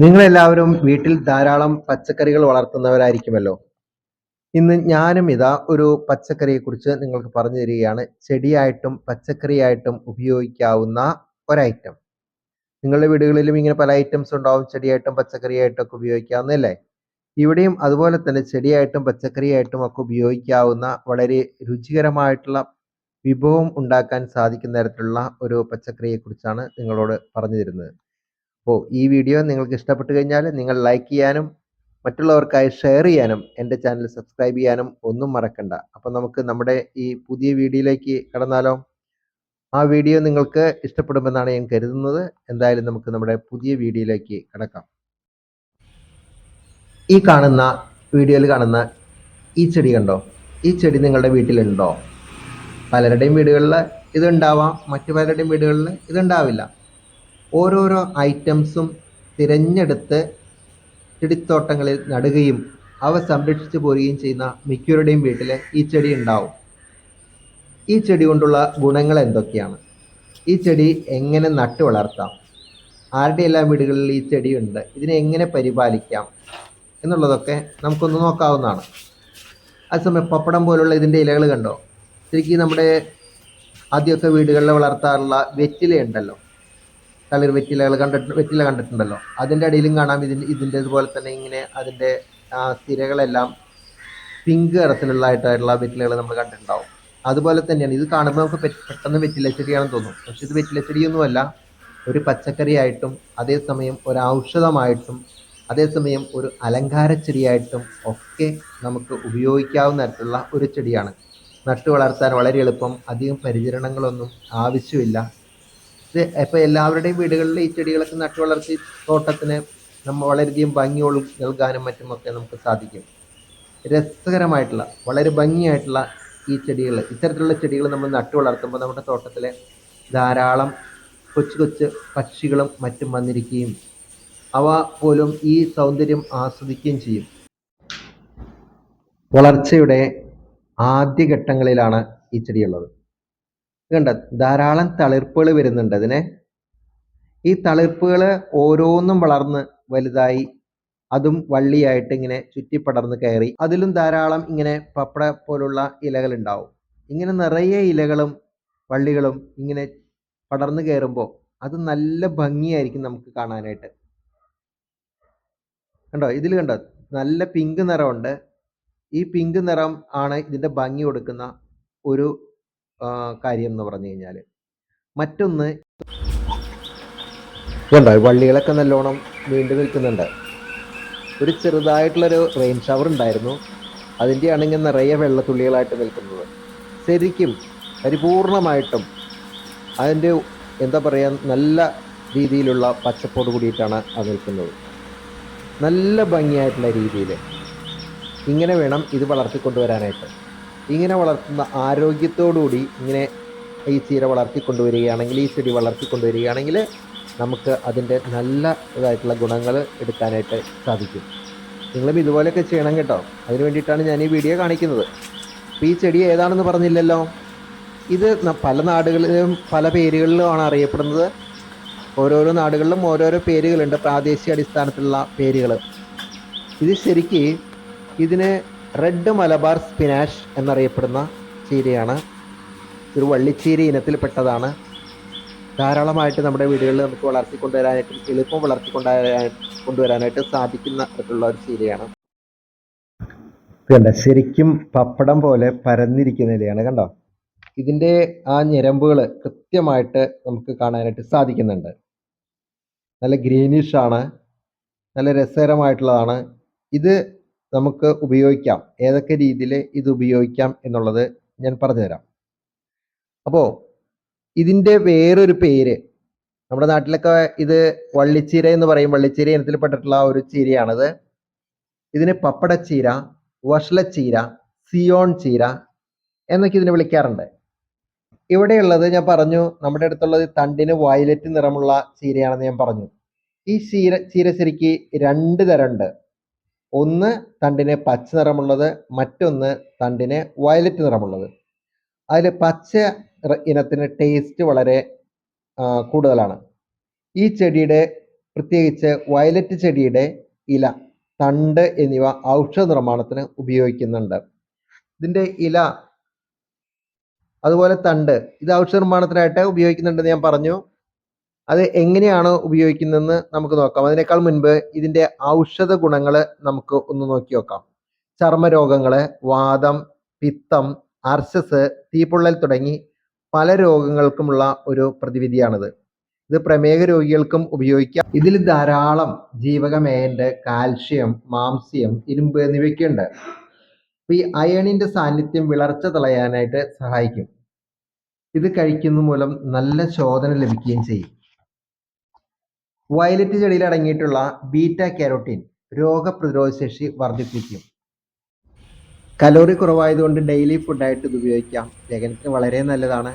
നിങ്ങളെല്ലാവരും വീട്ടിൽ ധാരാളം പച്ചക്കറികൾ വളർത്തുന്നവരായിരിക്കുമല്ലോ. ഇന്ന് ഞാനും ഇതാ ഒരു പച്ചക്കറിയെക്കുറിച്ച് നിങ്ങൾക്ക് പറഞ്ഞു തരികയാണ് ചെടിയായിട്ടും പച്ചക്കറിയായിട്ടും ഉപയോഗിക്കാവുന്ന ഒരൈറ്റം. നിങ്ങളുടെ വീടുകളിലും ഇങ്ങനെ പല ഐറ്റംസ് ഉണ്ടാവും. ചെടിയായിട്ടും പച്ചക്കറിയായിട്ടും ഒക്കെ ഉപയോഗിക്കാവുന്നല്ലേ ഇവിടെയും അതുപോലെ തന്നെ ചെടിയായിട്ടും പച്ചക്കറിയായിട്ടും ഒക്കെ ഉപയോഗിക്കാവുന്ന വളരെ രുചികരമായിട്ടുള്ള വിഭവം ഉണ്ടാക്കാൻ സാധിക്കുന്ന തരത്തിലുള്ള ഒരു പച്ചക്കറിയെക്കുറിച്ചാണ് നിങ്ങളോട് പറഞ്ഞു തരുന്നത് അപ്പോൾ ഈ വീഡിയോ നിങ്ങൾക്ക് ഇഷ്ടപ്പെട്ടു കഴിഞ്ഞാൽ നിങ്ങൾ ലൈക്ക് ചെയ്യാനും മറ്റുള്ളവർക്കായി ഷെയർ ചെയ്യാനും എന്റെ ചാനൽ സബ്സ്ക്രൈബ് ചെയ്യാനും ഒന്നും മറക്കണ്ട. അപ്പോൾ നമുക്ക് നമ്മുടെ ഈ പുതിയ വീഡിയോയിലേക്ക് കടന്നാലോ? ആ വീഡിയോ നിങ്ങൾക്ക് ഇഷ്ടപ്പെടുമെന്നാണ് ഞാൻ കരുതുന്നത്. എന്തായാലും നമുക്ക് നമ്മുടെ പുതിയ വീഡിയോയിലേക്ക് കടക്കാം. ഈ കാണുന്ന വീഡിയോയിൽ കാണുന്ന ഈ ചെടി കണ്ടോ? ഈ ചെടി നിങ്ങളുടെ വീട്ടിലുണ്ടോ? പലരുടെയും വീടുകളിൽ ഇതുണ്ടാവാം മറ്റു പലരുടെയും വീടുകളിൽ ഇതുണ്ടാവില്ല. ഓരോരോ ഐറ്റംസും തിരഞ്ഞെടുത്ത് ചെടിത്തോട്ടങ്ങളിൽ നടുകയും അവ സംരക്ഷിച്ചു പോരുകയും ചെയ്യുന്ന മിക്കവരുടെയും വീട്ടിൽ ഈ ചെടി ഉണ്ടാവും. ഈ ചെടി കൊണ്ടുള്ള ഗുണങ്ങൾ എന്തൊക്കെയാണ്? ഈ ചെടി എങ്ങനെ നട്ടു വളർത്താം? ആരുടെ എല്ലാ വീടുകളിൽ ഈ ചെടിയുണ്ട് ഇതിനെ എങ്ങനെ പരിപാലിക്കാം? എന്നുള്ളതൊക്കെ നമുക്കൊന്ന് നോക്കാവുന്നതാണ്. അതേസമയം പപ്പടം പോലുള്ള ഇതിന്റെ ഇലകൾ കണ്ടോ? ശരിക്കും നമ്മുടെ ആദ്യമൊക്കെ വീടുകളിൽ വളർത്താറുള്ള വെറ്റില ഉണ്ടല്ലോ. തളിർ വെറ്റിലകൾ കണ്ടിട്ട് വെറ്റില കണ്ടിട്ടുണ്ടല്ലോ. അതിന്റെ ഇടയിലും കാണാം. ഇതിന്റെ ഇതുപോലെ തന്നെ ഇങ്ങനെ അതിന്റെ ആ സിരകളെല്ലാം പിങ്ക് നിറത്തിലുള്ളതായിട്ടുള്ള വെറ്റിലകൾ നമ്മൾ കണ്ടിട്ടുണ്ടാവും. അതുപോലെ തന്നെയാണ്. ഇത് കാണുമ്പോൾ നമുക്ക് പെട്ടെന്ന് വെറ്റില ചെടിയാണെന്ന് തോന്നും. പക്ഷെ ഇത് വെറ്റില ചെടിയൊന്നുമല്ല ഒരു പച്ചക്കറിയായിട്ടും അതേസമയം ഒരു ഔഷധമായിട്ടും അതേസമയം ഒരു അലങ്കാര ചെടിയായിട്ടും ഒക്കെ നമുക്ക് ഉപയോഗിക്കാവുന്ന തരത്തിലുള്ള ഒരു ചെടിയാണ്. നട്ടു വളർത്താൻ വളരെ എളുപ്പം. അധികം പരിചരണങ്ങളൊന്നും ആവശ്യമില്ല. ഇത് എല്ലാവരുടെയും വീടുകളിൽ ഈ ചെടികളൊക്കെ നട്ടു വളർത്തി തോട്ടത്തിന് നമ്മൾ വളരെയധികം ഭംഗി നൽകാനും മറ്റുമൊക്കെ നമുക്ക് സാധിക്കും. രസകരമായിട്ടുള്ള വളരെ ഭംഗിയായിട്ടുള്ള ഈ ചെടികൾ ഇത്തരത്തിലുള്ള ചെടികൾ നമ്മൾ നട്ടു വളർത്തുമ്പോൾ നമ്മുടെ തോട്ടത്തിലെ ധാരാളം കൊച്ചു കൊച്ചു പക്ഷികളും മറ്റും വന്നിരിക്കുകയും അവ പോലും ഈ സൗന്ദര്യം ആസ്വദിക്കുകയും ചെയ്യും. വളർച്ചയുടെ ആദ്യഘട്ടങ്ങളിലാണ് ഈ ചെടിയുള്ളത്. കണ്ട? ധാരാളം തളിർപ്പുകൾ വരുന്നുണ്ട് അതിനെ. ഈ തളിർപ്പുകൾ ഓരോന്നും വളർന്ന് വലുതായി അതും വള്ളിയായിട്ട് ഇങ്ങനെ ചുറ്റിപ്പടർന്ന് കയറി. അതിലും ധാരാളം ഇങ്ങനെ പപ്പട പോലുള്ള ഇലകൾ ഉണ്ടാവും. ഇങ്ങനെ നിറയെ ഇലകളും വള്ളികളും ഇങ്ങനെ പടർന്നു കയറുമ്പോൾ അത് നല്ല ഭംഗിയായിരിക്കും നമുക്ക് കാണാനായിട്ട്. കണ്ടോ? ഇതിൽ കണ്ടോ? നല്ല പിങ്ക് നിറമുണ്ട്. ഈ പിങ്ക് നിറം ആണ് ഇതിന്റെ ഭംഗി കൊടുക്കുന്ന ഒരു കാര്യം എന്ന് പറഞ്ഞു കഴിഞ്ഞാൽ മറ്റൊന്ന് കണ്ടോ വള്ളികളൊക്കെ നല്ലോണം വീണ്ടും നിൽക്കുന്നുണ്ട്. ഒരു ചെറുതായിട്ടുള്ളൊരു റെയിൻ ഷവർ ഉണ്ടായിരുന്നു. അതിന്റെ ആണെങ്കിൽ നിറയെ വെള്ളത്തുള്ളികളായിട്ട് നിൽക്കുന്നത്. ശരിക്കും പരിപൂർണമായിട്ടും അതിന്റെ എന്താ പറയുക നല്ല രീതിയിലുള്ള പച്ചപ്പോട് കൂടിയിട്ടാണ് അത് നിൽക്കുന്നത്. നല്ല ഭംഗിയായിട്ടുള്ള രീതിയിൽ ഇങ്ങനെ വേണം ഇത് വളർത്തിക്കൊണ്ടുവരാനായിട്ട്. ഇങ്ങനെ വളർത്തുന്ന ആരോഗ്യത്തോടുകൂടി ഇങ്ങനെ ഈ ചീര വളർത്തിക്കൊണ്ടുവരികയാണെങ്കിൽ ഈ ചെടി വളർത്തിക്കൊണ്ടുവരികയാണെങ്കിൽ നമുക്ക് അതിന്റെ നല്ല ഇതായിട്ടുള്ള ഗുണങ്ങൾ എടുക്കാനായിട്ട് സാധിക്കും. നിങ്ങളും ഇതുപോലെയൊക്കെ ചെയ്യണം കേട്ടോ. അതിന് വേണ്ടിയിട്ടാണ് ഞാൻ ഈ വീഡിയോ കാണിക്കുന്നത്. അപ്പോൾ ഈ ചെടി ഏതാണെന്ന് പറഞ്ഞില്ലല്ലോ? ഇത് പല നാടുകളിലും പല പേരുകളിലുമാണ് അറിയപ്പെടുന്നത്. ഓരോരോ നാടുകളിലും ഓരോരോ പേരുകളുണ്ട്. പ്രാദേശിക അടിസ്ഥാനത്തിലുള്ള പേരുകൾ ഇത് ശരിക്ക് ഇതിന് റെഡ് മലബാർ സ്പിനാഷ് എന്നറിയപ്പെടുന്ന ചീരയാണ്. ഒരു വള്ളിച്ചീര ഇനത്തിൽപ്പെട്ടതാണ്. ധാരാളമായിട്ട് നമ്മുടെ വീടുകളിൽ നമുക്ക് വളർത്തിക്കൊണ്ടുവരാനായിട്ട് എളുപ്പം വളർത്തിക്കൊണ്ടുവരാനായിട്ട് കൊണ്ടുവരാനായിട്ട് സാധിക്കുന്ന തരത്തിലുള്ള ഒരു ചീരയാണ്. കണ്ട? ശരിക്കും പപ്പടം പോലെ പരന്നിരിക്കുന്ന ഇലയാണ് കണ്ടോ? ഇതിന്റെ ആ ഞരമ്പുകൾ കൃത്യമായിട്ട് നമുക്ക് കാണാനായിട്ട് സാധിക്കുന്നുണ്ട്. നല്ല ഗ്രീനിഷ് ആണ് നല്ല രസകരമായിട്ടുള്ളതാണ്. ഇത് നമുക്ക് ഉപയോഗിക്കാം. ഏതൊക്കെ രീതിയിൽ ഇത് ഉപയോഗിക്കാം എന്നുള്ളത് ഞാൻ പറഞ്ഞുതരാം. അപ്പോൾ ഇതിന്റെ വേറൊരു പേര് നമ്മുടെ നാട്ടിലൊക്കെ ഇത് വള്ളിച്ചീര എന്ന് പറയും. വള്ളിച്ചീര ഇനത്തിൽപ്പെട്ടിട്ടുള്ള ഒരു ചീരയാണിത്. ഇതിന് പപ്പടച്ചീര വഷളച്ചീര സിയോൺ ചീര എന്നൊക്കെ ഇതിനെ വിളിക്കാറുണ്ട്. ഇവിടെയുള്ളത് ഞാൻ പറഞ്ഞു നമ്മുടെ അടുത്തുള്ളത് തണ്ടിന് വയലറ്റ് നിറമുള്ള ചീരയാണെന്ന് ഞാൻ പറഞ്ഞു. ഈ ചീര ചീര ശരിക്ക് രണ്ട് തരമുണ്ട്. ഒന്ന് തണ്ടിന് പച്ച നിറമുള്ളത് മറ്റൊന്ന് തണ്ടിന് വയലറ്റ് നിറമുള്ളത്. അതിൽ പച്ച ഇനത്തിന് ടേസ്റ്റ് വളരെ കൂടുതലാണ്. ഈ ചെടിയുടെ പ്രത്യേകിച്ച് വയലറ്റ് ചെടിയുടെ ഇല തണ്ട് എന്നിവ ഔഷധ നിർമ്മാണത്തിന് ഉപയോഗിക്കുന്നുണ്ട്. ഇതിന്റെ ഇല അതുപോലെ തണ്ട് ഇത് ഔഷധ നിർമ്മാണത്തിനായിട്ട് ഉപയോഗിക്കുന്നുണ്ടെന്ന് ഞാൻ പറഞ്ഞു. അത് എങ്ങനെയാണ് ഉപയോഗിക്കുന്നതെന്ന് നമുക്ക് നോക്കാം. അതിനേക്കാൾ മുൻപ് ഇതിന്റെ ഔഷധ ഗുണങ്ങൾ നമുക്ക് ഒന്ന് നോക്കി നോക്കാം. ചർമ്മരോഗങ്ങൾ വാദം പിത്തം അർശസ് തീപ്പൊള്ളൽ തുടങ്ങി പല രോഗങ്ങൾക്കുമുള്ള ഒരു പ്രതിവിധിയാണിത്. ഇത് പ്രമേഹ രോഗികൾക്കും ഉപയോഗിക്കാം. ഇതിൽ ധാരാളം ജീവകമേന്റെ കാൽഷ്യം മാംസ്യം ഇരുമ്പ് എന്നിവയ്ക്കുണ്ട് അപ്പം ഈ അയണിന്റെ സാന്നിധ്യം വിളർച്ച തളയാനായിട്ട് സഹായിക്കും. ഇത് കഴിക്കുന്ന മൂലം നല്ല ശോധന ലഭിക്കുകയും ചെയ്യും. വയലറ്റ് ചെടിയിൽ അടങ്ങിയിട്ടുള്ള ബീറ്റ കാരോട്ടീൻ രോഗപ്രതിരോധ ശേഷി വർദ്ധിപ്പിക്കും. കലോറി കുറവായതുകൊണ്ട് ഡെയിലി ഫുഡായിട്ട് ഇത് ഉപയോഗിക്കാം. ലേഖനത്തിന് വളരെ നല്ലതാണ്.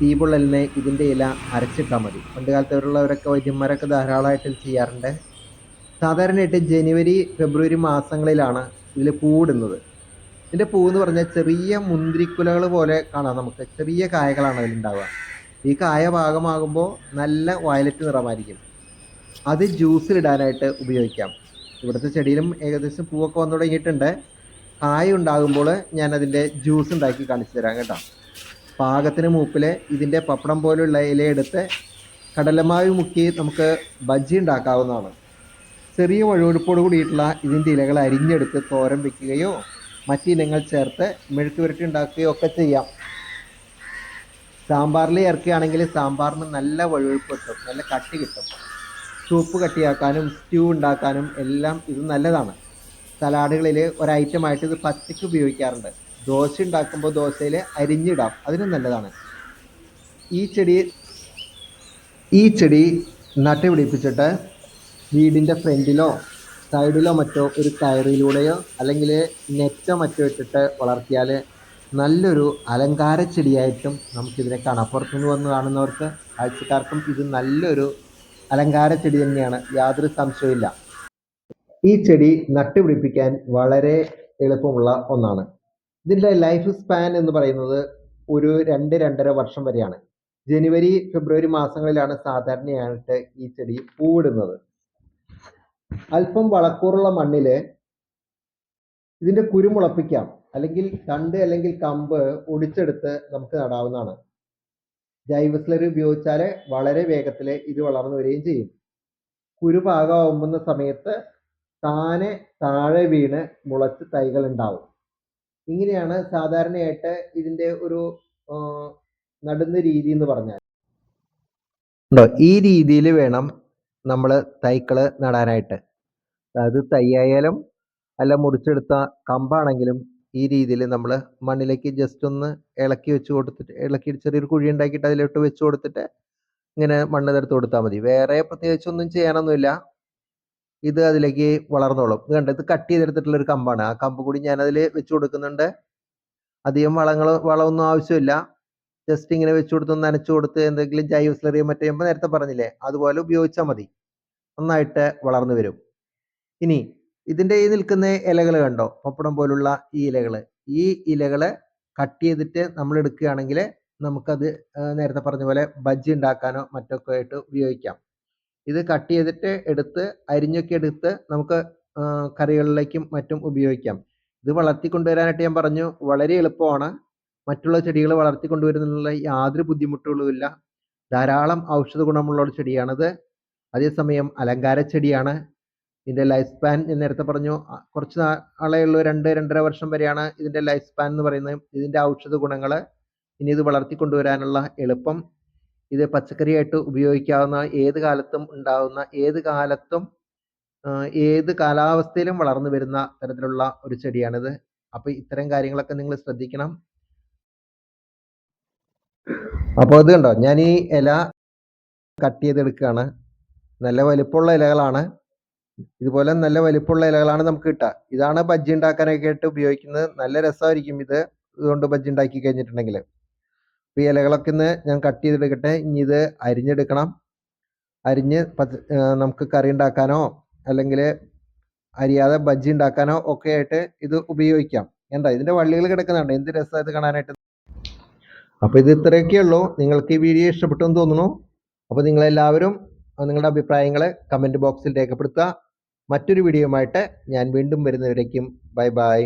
തീപുള്ളലിനെ ഇതിന്റെ ഇല അരച്ചിട്ടാൽ മതി. പണ്ട് കാലത്തുള്ളവരൊക്കെ വൈദ്യന്മാരൊക്കെ ധാരാളമായിട്ട് ചെയ്യാറുണ്ട്. സാധാരണയായിട്ട് ജനുവരി ഫെബ്രുവരി മാസങ്ങളിലാണ് ഇതിൽ പൂവിടുന്നത്. ഇതിന്റെ എന്ന് പറഞ്ഞാൽ ചെറിയ മുന്തിരിക്കുലകൾ പോലെ കാണാം നമുക്ക്. ചെറിയ കായകളാണ് അതിലുണ്ടാവുക. ഈ കായ ഭാഗമാകുമ്പോൾ നല്ല വയലറ്റ് നിറമായിരിക്കും. അത് ജ്യൂസിലിടാനായിട്ട് ഉപയോഗിക്കാം. ഇവിടുത്തെ ചെടിയിലും ഏകദേശം പൂവൊക്കെ വന്നു തുടങ്ങിയിട്ടുണ്ട്. കായ ഉണ്ടാകുമ്പോൾ ഞാൻ അതിന്റെ ജ്യൂസ് ഉണ്ടാക്കി കാണിച്ചു തരാം കേട്ടോ. പാകത്തിന് മൂപ്പിൽ ഇതിന്റെ പപ്പടം പോലുള്ള ഇലയെടുത്ത് കടലമാവ് മുക്കി നമുക്ക് ബജ്ജി ഉണ്ടാക്കാവുന്നതാണ്. ചെറിയ വഴുവഴുപ്പോട് കൂടിയിട്ടുള്ള ഇതിന്റെ ഇലകൾ അരിഞ്ഞെടുത്ത് തോരൻ വെക്കുകയോ മറ്റിനങ്ങൾ ചേർത്ത് മെഴുക്ക് പുരട്ടി ഉണ്ടാക്കുകയോ ഒക്കെ ചെയ്യാം. സാമ്പാറിൽ ചേർക്കുകയാണെങ്കിൽ സാമ്പാറിന് നല്ല വഴുവഴുപ്പ് കിട്ടും നല്ല കട്ടി കിട്ടും. സൂപ്പ് കട്ടിയാക്കാനും സ്റ്റ്യൂ ഉണ്ടാക്കാനും എല്ലാം ഇത് നല്ലതാണ്. സലാഡുകളിൽ ഒരൈറ്റമായിട്ട് ഇത് പച്ചയ്ക്ക് ഉപയോഗിക്കാറുണ്ട്. ദോശ ഉണ്ടാക്കുമ്പോൾ ദോശയിൽ അരിഞ്ഞിടാം. അതിനും നല്ലതാണ്. ഈ ചെടി ഈ ചെടി നട്ടുപിടിപ്പിച്ചിട്ട് വീടിന്റെ ഫ്രണ്ടിലോ സൈഡിലോ മറ്റോ ഒരു കയറിലൂടെയോ അല്ലെങ്കിൽ നെറ്റോ മറ്റോ ഇട്ടിട്ട് വളർത്തിയാൽ നല്ലൊരു അലങ്കാര ചെടിയായിട്ടും നമുക്കിതിനെ കാണാം. പുറത്തുനിന്ന് വന്ന് കാണുന്നവർക്ക് കാഴ്ചക്കാർക്കും ഇത് നല്ലൊരു അലങ്കാര ചെടി തന്നെയാണ്. യാതൊരു സംശയവുമില്ല. ഈ ചെടി നട്ടുപിടിപ്പിക്കാൻ വളരെ എളുപ്പമുള്ള ഒന്നാണ്. ഇതിന്റെ ലൈഫ് സ്പാൻ എന്ന് പറയുന്നത് ഒരു രണ്ട് രണ്ടര വർഷം വരെയാണ്. ജനുവരി ഫെബ്രുവരി മാസങ്ങളിലാണ് സാധാരണയായിട്ട് ഈ ചെടി പൂവിടുന്നത്. അല്പം വളക്കൂറുള്ള മണ്ണിൽ ഇതിന്റെ കുരുമുളപ്പിക്കാം. അല്ലെങ്കിൽ തണ്ട് അല്ലെങ്കിൽ കമ്പ് ഒടിച്ചെടുത്ത് നമുക്ക് നടാവുന്നതാണ്. ജൈവ സ്ലറി ഉപയോഗിച്ചാൽ വളരെ വേഗത്തിൽ ഇത് വളർന്നു വരികയും ചെയ്യും. കുരു പാകമാകുന്ന സമയത്ത് താനെ താഴെ വീണ് മുളച്ച് തൈകൾ ഉണ്ടാവും ഇങ്ങനെയാണ് സാധാരണയായിട്ട് ഇതിന്റെ ഒരു നടുന്ന രീതി എന്ന് പറഞ്ഞാൽ ഈ രീതിയിൽ വേണം നമ്മൾ തൈക്കൾ നടാനായിട്ട്. അതായത് തൈയായാലും അല്ല മുറിച്ചെടുത്ത കമ്പാണെങ്കിലും ഈ രീതിയിൽ നമ്മൾ മണ്ണിലേക്ക് ജസ്റ്റ് ഒന്ന് ഇളക്കി വെച്ച് കൊടുത്തിട്ട് ഇളക്കി ചെറിയൊരു കുഴി ഉണ്ടാക്കിയിട്ട് അതിലോട്ട് വെച്ച് കൊടുത്തിട്ട് ഇങ്ങനെ മണ്ണ് നിരത്ത് കൊടുത്താൽ മതി. വേറെ പ്രത്യേകിച്ച് ഒന്നും ചെയ്യാനൊന്നുമില്ല. ഇത് അതിലേക്ക് വളർന്നോളും. ഇത് കട്ട് ചെയ്തെടുത്തിട്ടുള്ള ഒരു കമ്പാണ്. ആ കമ്പ് കൂടി ഞാൻ അതിൽ വെച്ച് കൊടുക്കുന്നുണ്ട്. അധികം വളങ്ങൾ വളമൊന്നും ആവശ്യമില്ല. ജസ്റ്റ് ഇങ്ങനെ വെച്ച് കൊടുത്ത് നനച്ചു കൊടുത്ത് എന്തെങ്കിലും ജൈവ സ്ലറിയോ മറ്റേ നേരത്തെ പറഞ്ഞില്ലേ? അതുപോലെ ഉപയോഗിച്ചാൽ മതി. നന്നായിട്ട് വളർന്നു വരും. ഇനി ഇതിന്റെ ഈ നിൽക്കുന്ന ഇലകൾ കണ്ടോ? പപ്പടം പോലുള്ള ഈ ഇലകൾ ഈ ഇലകളെ കട്ട് ചെയ്തിട്ട് നമ്മൾ എടുക്കുകയാണെങ്കിൽ നമുക്കത് നേരത്തെ പറഞ്ഞ പോലെ ബജ്ജി ഉണ്ടാക്കാനോ മറ്റൊക്കെ ആയിട്ട് ഉപയോഗിക്കാം. ഇത് കട്ട് ചെയ്തിട്ട് എടുത്ത് അരിഞ്ഞൊക്കെ എടുത്ത് നമുക്ക് കറികളിലേക്കും മറ്റും ഉപയോഗിക്കാം. ഇത് വളർത്തിക്കൊണ്ടുവരാനായിട്ട് ഞാൻ പറഞ്ഞു വളരെ എളുപ്പമാണ്. മറ്റുള്ള ചെടികൾ വളർത്തിക്കൊണ്ടുവരുന്നതിനുള്ള യാതൊരു ബുദ്ധിമുട്ടുകളുമില്ല. ധാരാളം ഔഷധ ഗുണമുള്ള ഒരു ചെടിയാണിത്. അതേസമയം അലങ്കാര ചെടിയാണ് ഇതിന്റെ ലൈഫ് സ്പാൻ ഞാൻ നേരത്തെ പറഞ്ഞു. കുറച്ച് നാളേ ഉള്ളൂ രണ്ട് രണ്ടര വർഷം വരെയാണ് ഇതിന്റെ ലൈഫ് സ്പാൻ എന്ന് പറയുന്നത്. ഇതിന്റെ ഔഷധ ഗുണങ്ങൾ ഇനി ഇത് വളർത്തിക്കൊണ്ടുവരാനുള്ള എളുപ്പം. ഇത് പച്ചക്കറിയായിട്ട് ഉപയോഗിക്കാവുന്ന ഏത് കാലത്തും ഉണ്ടാകുന്ന ഏത് കാലത്തും ഏത് കാലാവസ്ഥയിലും വളർന്നു വരുന്ന തരത്തിലുള്ള ഒരു ചെടിയാണിത്. അപ്പോൾ ഇത്തരം കാര്യങ്ങളൊക്കെ നിങ്ങൾ ശ്രദ്ധിക്കണം. അപ്പോൾ ഇത് കണ്ടോ? ഞാൻ ഈ ഇല കട്ട് ചെയ്തെടുക്കുകയാണ്. നല്ല വലിപ്പമുള്ള ഇലകളാണ്. ഇതുപോലെ നല്ല വലിപ്പമുള്ള ഇലകളാണ് നമുക്ക് കിട്ടുക. ഇതാണ് ബജ്ജി ഉണ്ടാക്കാനൊക്കെ ആയിട്ട് ഉപയോഗിക്കുന്നത്. നല്ല രസമായിരിക്കും ഇത്. ഇതുകൊണ്ട് ബജ്ജി ഉണ്ടാക്കി കഴിഞ്ഞിട്ടുണ്ടെങ്കിൽ. അപ്പോൾ ഈ ഇലകളൊക്കെ ഇന്ന് ഞാൻ കട്ട് ചെയ്തെടുക്കട്ടെ. ഇനി ഇത് അരിഞ്ഞെടുക്കണം. അരിഞ്ഞ് നമുക്ക് കറി ഉണ്ടാക്കാനോ അല്ലെങ്കിൽ അരിയാതെ ബജ്ജി ഉണ്ടാക്കാനോ ഒക്കെ ആയിട്ട് ഇത് ഉപയോഗിക്കാം. എന്താ ഇതിന്റെ വള്ളികൾ കിടക്കുന്നുണ്ട്. എന്ത് രസമായത് കാണാനായിട്ട്? അപ്പോൾ ഇത് ഇത്രയൊക്കെ ഉള്ളൂ. നിങ്ങൾക്ക് ഈ വീഡിയോ ഇഷ്ടപ്പെട്ടു എന്ന് തോന്നുന്നു. അപ്പോൾ നിങ്ങളെല്ലാവരും നിങ്ങളുടെ അഭിപ്രായങ്ങൾ കമന്റ് ബോക്സിൽ രേഖപ്പെടുത്തുക. മറ്റൊരു വീഡിയോയുമായിട്ട് ഞാൻ വീണ്ടും വരുന്നവരേക്കും. Bye bye